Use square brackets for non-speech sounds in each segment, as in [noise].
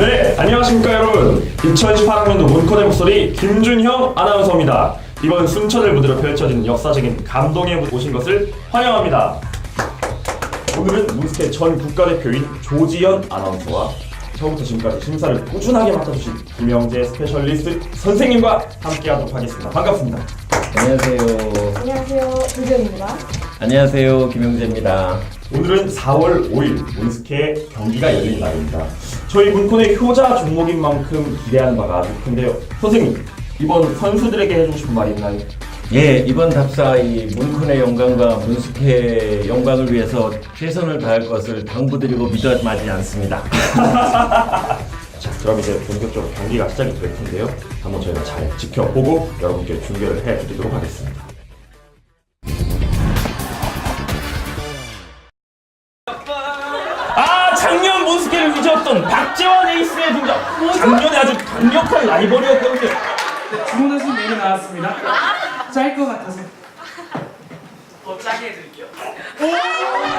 안녕하십니까 여러분 2018학년도 문코의 목소리 김준형 아나운서입니다 이번 순천을 무대로 펼쳐진 역사적인 감동의 무대 오신 것을 환영합니다 오늘은 문스케 전 국가대표인 조지현 아나운서와 처음부터 지금까지 심사를 꾸준하게 맡아주신 김영재 스페셜리스트 선생님과 함께하도록 하겠습니다 반갑습니다 안녕하세요. 안녕하세요. 조지현입니다. 안녕하세요. 김영재입니다. 오늘은 4월 5일 문스케 경기가 열린 날입니다. 저희 문콘의 효자 종목인 만큼 기대하는 바가 아주 큰데요. 선생님, 이번 선수들에게 해주고 싶은 말이 있나요? 예, 이번 답사 이 문콘의 영광과 문숙의 영광을 위해서 최선을 다할 것을 당부드리고 믿어 마지 않습니다. [laughs] 자, 그럼 이제 본격적으로 경기가 시작이 될 텐데요. 한번 저희가 잘 지켜보고 여러분께 중계를 해드리도록 하겠습니다. 위지었던 박재원 에이스의 등장. 작년에 아주 강력한 라이벌이었거든요. 주문하신 메뉴 나왔습니다. 짤 것 같아서. 더 짜게 해드릴게요.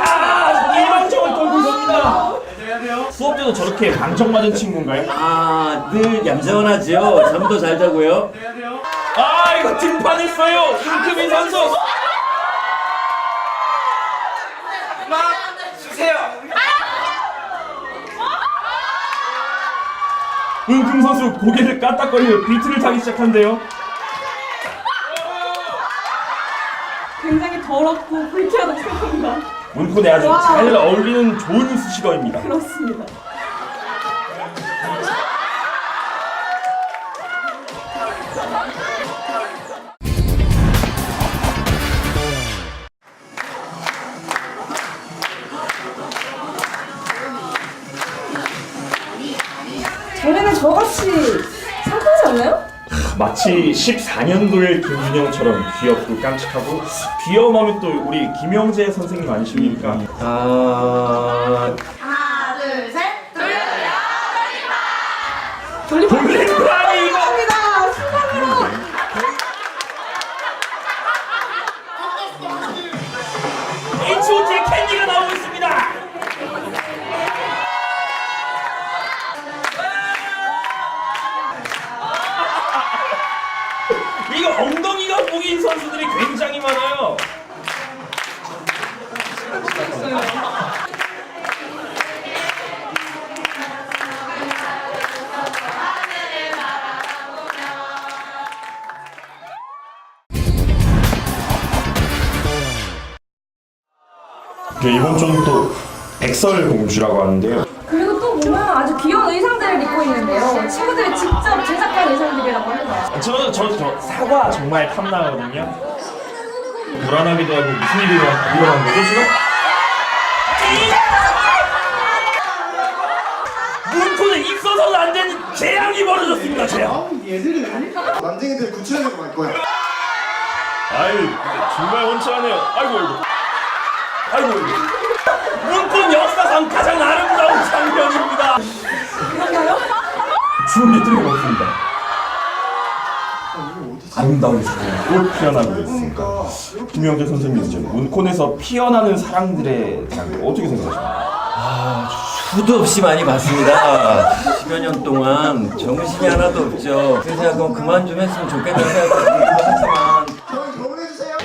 아, 일방적을 떨고 있습니다. 수업 때도 저렇게 방청 맞은 친구인가요? 아, 늘 얌전하죠. 잠도 잘 자고요. 해야 돼요. 아, 이거 등판했어요. 임크민 선수. 막 주세요. 은금 선수 고개를 까딱거리며 비트를 타기 시작한대요. 굉장히 더럽고 불쾌하다고 생각합니다. 문콘에 아주. 잘 어울리는 좋은 수식어입니다. 그렇습니다. 마치 14년도의 김준영처럼 귀엽고 깜찍하고 귀여움하면 또 우리 김영재 선생님 아니십니까? 아, 이번 주는 또 백설 공주라고 하는데요. 그리고 또 보면 아주 귀여운 의상들을 입고 있는데요. 친구들이 직접 제작한 의상들이라고 합니다. 저, 저, 저 사과 정말 탐나거든요. 불안하기도 하고 무슨 일이 일어난 일어난 거죠 지금? 문코는 입서서는 안 되는 재앙이 벌어졌습니다 재앙. 난쟁이들 갈 거야. 아유 정말 원치하네요. 아이고 아이고. 아이고. 문콘 역사상 가장 아름다운 장면입니다. 그런가요? 주름이 틀림없습니다. 아름다운 사랑 꼭 피어나고 있습니다. 김영재 선생님 이제 문콘에서 피어나는 사랑들에 대한 거 어떻게 생각하십니까? 수도 없이 많이 봤습니다. 10여 년 동안 정신이 하나도 없죠. 그래서 약간 그만 좀 했으면 좋겠다는 생각이 하지만 형 결혼해주세요.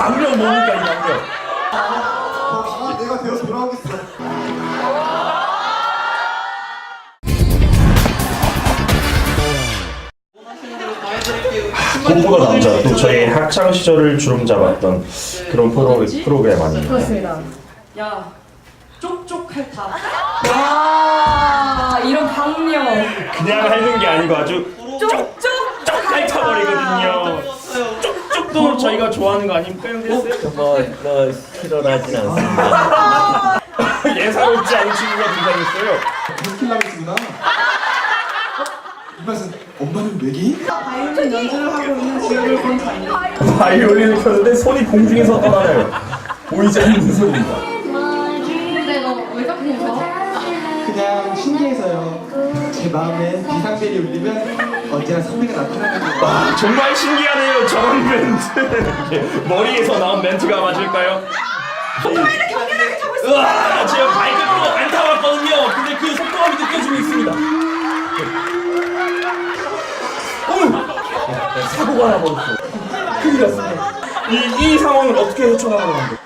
이 방력 뭡니까 이 방력? 아, 내가 되어서 돌아오겠어. 공보다 남자 또 저희 학창 시절을 주름 잡았던 그런 프로, 프로그램 아닙니까? 그렇습니다. 야, 쪽쪽 핥아. 와 이런 강력. 그냥 핥는 게 아니고 아주 쪽쪽 쪽 핥아버리거든요. 쪽쪽도 저희가 좋아하는 거 아닙니까 형제들? 뭐, 뭐 실현하진 않습니다. [laughs] 예사롭지 않은 친구가 등장했어요. 스킬라미스구나. 이 맛은 엄마는 외계인? 바이올린 연주를 하고 있는 지역을 본 장면. 바이올린을 켰는데 손이 공중에서 떠나요. 보이지 않는 소리입니다. 마음에 비상벨이 울리면 언제나 선배가 나타나는 거예요. 와 정말 신기하네요 저런 멘트. [laughs] 머리에서 나온 멘트가 맞을까요? 경기를 하고 있어. 으아 지금 바이크 끌고 안 타고 왔거든요. 근데 그 속도감이 느껴지고 있습니다. 어머 사고가 나버렸어. 큰일 났습니다. 이, 이 상황을 어떻게 헤쳐나가는 건데?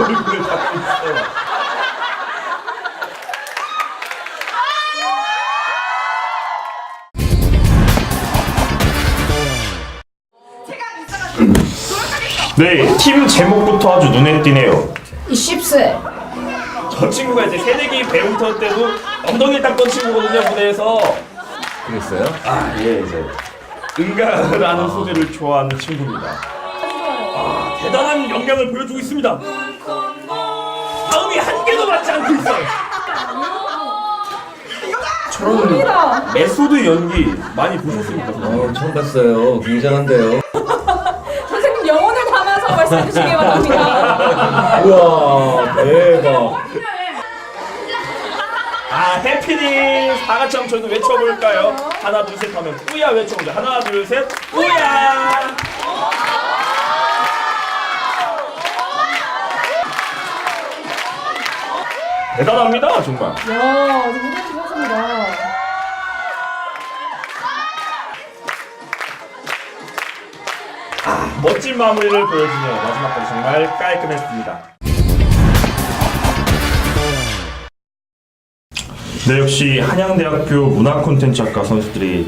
얼굴을 잡고 있어요. 네, 팀 제목부터 아주 눈에 띄네요. 이 쉽스. 저 친구가 이제 새내기 배움터 때도 엉덩이 닦던 친구거든요, 무대에서. 그랬어요? 아, 예, 이제. 응가라는 소재를 좋아하는 친구입니다. 아, 대단한 역량을 보여주고 있습니다. 저런 메소드 연기 많이 보셨습니까? 어, 처음 봤어요. 굉장한데요. 선생님 영혼을 담아서 말씀해 주시기 바랍니다. [laughs] 우와, 대박. 아, 해피닝 사과참 저희도 외쳐볼까요? 하나, 둘, 셋 하면 뿌야 외쳐보자. 하나, 둘, 셋, 뿌야! 대단합니다, 정말. 야, 아주 무대 좋았습니다. 멋진 마무리를 보여주며 마지막까지 정말 깔끔했습니다. 네, 역시 한양대학교 문화콘텐츠학과 선수들이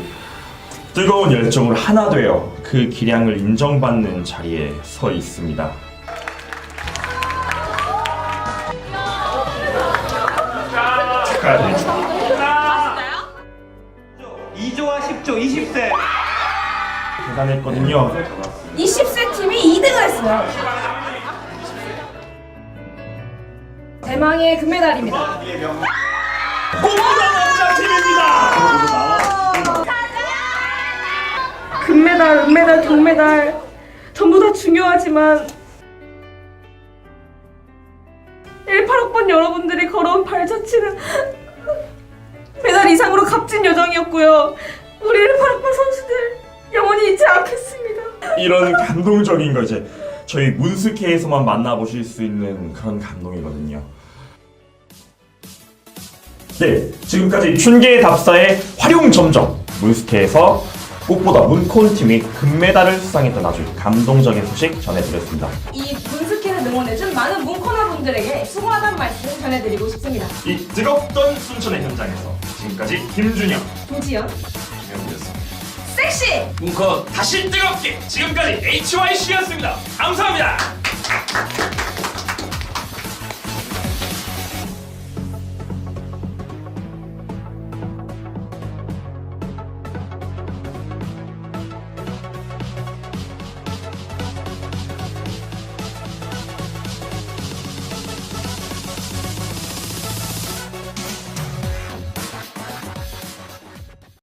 뜨거운 열정으로 하나 되어 그 기량을 인정받는 자리에 서 있습니다. 축하드립니다. 2조와 10조 20세 대단했거든요. 이 10세 팀이 2등을 했어요. 대망의 금메달입니다. 꽃보다 남자 팀입니다. 금메달, 은메달, 동메달 전부 다 중요하지만 18학번 여러분들이 걸어온 발자취는 메달 이상으로 값진 여정이었고요. 우리 18학번 선수들 영원히 잊지 않겠습니다. 이런 감동적인 거 이제 저희 문스케에서만 만나보실 수 있는 그런 감동이거든요. 네, 지금까지 춘계의 답사의 활용 점정 문스케에서 꽃보다 문콘 팀이 금메달을 수상했던 아주 감동적인 소식 전해드렸습니다. 이 문스케를 응원해준 많은 문 코너 분들에게 수고하다는 말씀 전해드리고 싶습니다. 이 뜨겁던 순천의 현장에서 지금까지 김준영, 김지연, 김영주였습니다. 섹시! 문콘 다시 뜨겁게 지금까지 HYC였습니다. 감사합니다.